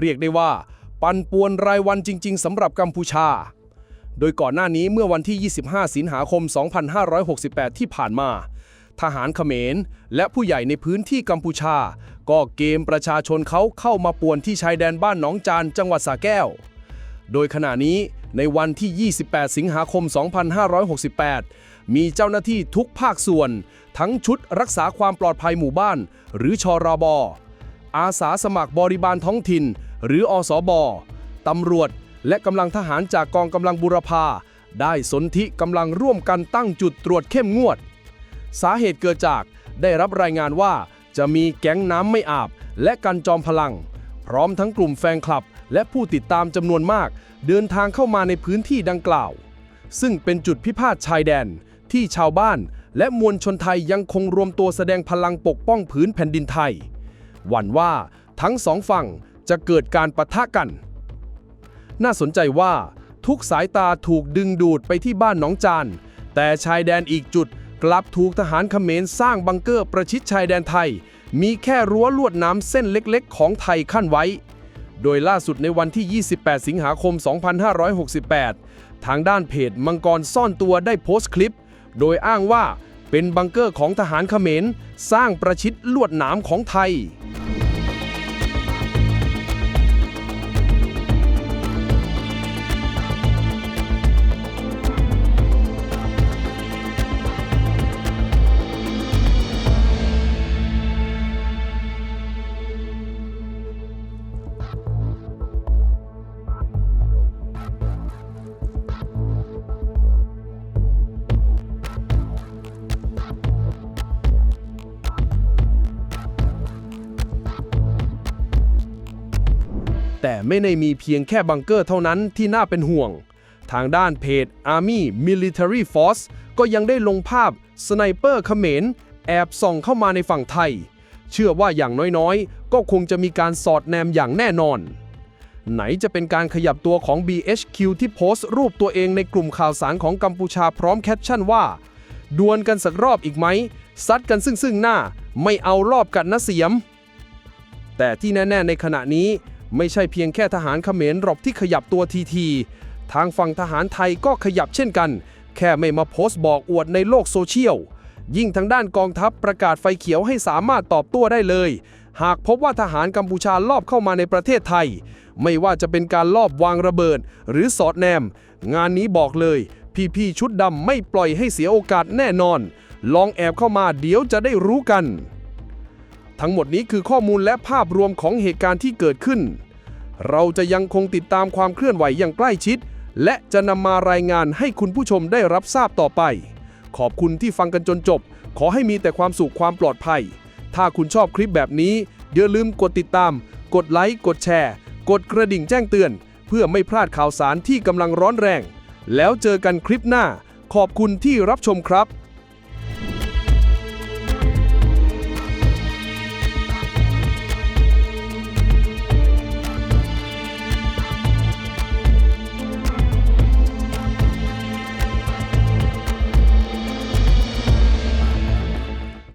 เรียกได้ว่า ปันป่วนรายวันจริง ๆสำหรับกัมพูชา โดยก่อนหน้านี้เมื่อวันที่ 25 สิงหาคม 2568 ที่ผ่านมา ทหารเขมร และผู้ใหญ่ในพื้นที่กัมพูชา ก็เกมประชาชนเขาเข้ามาป่วนที่ชายแดนบ้านหนองจานจังหวัดสระแก้ว โดยขณะนี้ในวันที่ 28 สิงหาคม 2568 มีเจ้าหน้าที่ทุกภาคส่วน ทั้งชุดรักษาความปลอดภัยหมู่บ้าน หรือชรบอาสาสมัครบริบาลท้องถิ่น หรืออสบตำรวจ และกำลังทหารจากกองกำลังบุรพาได้สนธิกำลังร่วมกันตั้งจุดตรวจเข้มงวด สาเหตุเกิดจากได้รับรายงานว่าจะมีแก๊งน้ำไม่อาบ และกันจอมพลัง พร้อมทั้งกลุ่มแฟนคลับ และผู้ติดตามจำนวนมาก เดินทางเข้ามาในพื้นที่ดังกล่าว ซึ่งเป็นจุดพิพาทชายแดน ที่ชาวบ้าน และมวลชนไทยยังคงรวมตัวแสดงพลังปกป้องผืนแผ่นดินไทย หวั่นว่าทั้งสองฝั่ง จะเกิดการปะทะกัน น่าสนใจว่าทุกสายตาถูกดึงดูดไปที่บ้านหนองจาน แต่ชายแดนอีกจุดกลับถูกทหารเขมรสร้างบังเกอร์ประชิดชายแดนไทย มีแค่รั้วลวดน้ำเส้นเล็กๆ ของไทยขั้นไว้ โดยล่าสุดในวันที่ 28 สิงหาคม 2568 ทางด้านเพจมังกรซ่อนตัวได้โพสต์คลิป โดยอ้างว่าเป็นบังเกอร์ของทหารเขมรสร้างประชิดลวดหนามของไทย แต่ไม่ได้มีเพียงแค่บังเกอร์เท่านั้นที่น่าเป็นห่วง ทางด้านเพจ Army Military Force ก็ยังได้ลงภาพสไนเปอร์เขมรแอบส่องเข้ามาในฝั่งไทย เชื่อว่าอย่างน้อยๆ ก็คงจะมีการสอดแนมอย่างแน่นอน ไหนจะเป็นการขยับตัวของ BHQ ที่โพสต์รูปตัวเองในกลุ่มข่าวสารของกัมพูชาพร้อมแคปชั่นว่าดวลกันสักรอบอีกไหม ซัดกันซึ่งซึ่งหน้า ไม่เอารอบกันนะเสียม แต่ที่แน่ ๆ ในขณะนี้ ไม่ใช่เพียงแค่ทหารเขมรหรอกที่ขยับตัวทีที ทางฝั่งทหารไทยก็ขยับเช่นกัน แค่ไม่มาโพสต์บอกอวดในโลกโซเชียล ยิ่งทางด้านกองทัพประกาศไฟเขียวให้สามารถตอบโต้ได้เลย หากพบว่าทหารกัมพูชาลอบเข้ามาในประเทศไทย ไม่ว่าจะเป็นการลอบวางระเบิด หรือสอดแนม งานนี้บอกเลย พี่ๆชุดดำไม่ปล่อยให้เสียโอกาสแน่นอน ลองแอบเข้ามาเดี๋ยวจะได้รู้กัน ทั้งหมดนี้คือข้อมูลและภาพรวมของเหตุการณ์ที่เกิดขึ้น เราจะยังคงติดตามความเคลื่อนไหวอย่างใกล้ชิด และจะนำมารายงานให้คุณผู้ชมได้รับทราบต่อไป ขอบคุณที่ฟังกันจนจบ ขอให้มีแต่ความสุขความปลอดภัย ถ้าคุณชอบคลิปแบบนี้อย่าลืมกดติดตาม กดไลค์ กดแชร์ กดกระดิ่งแจ้งเตือน เพื่อไม่พลาดข่าวสารที่กำลังร้อนแรง แล้วเจอกันคลิปหน้า ขอบคุณที่รับชมครับ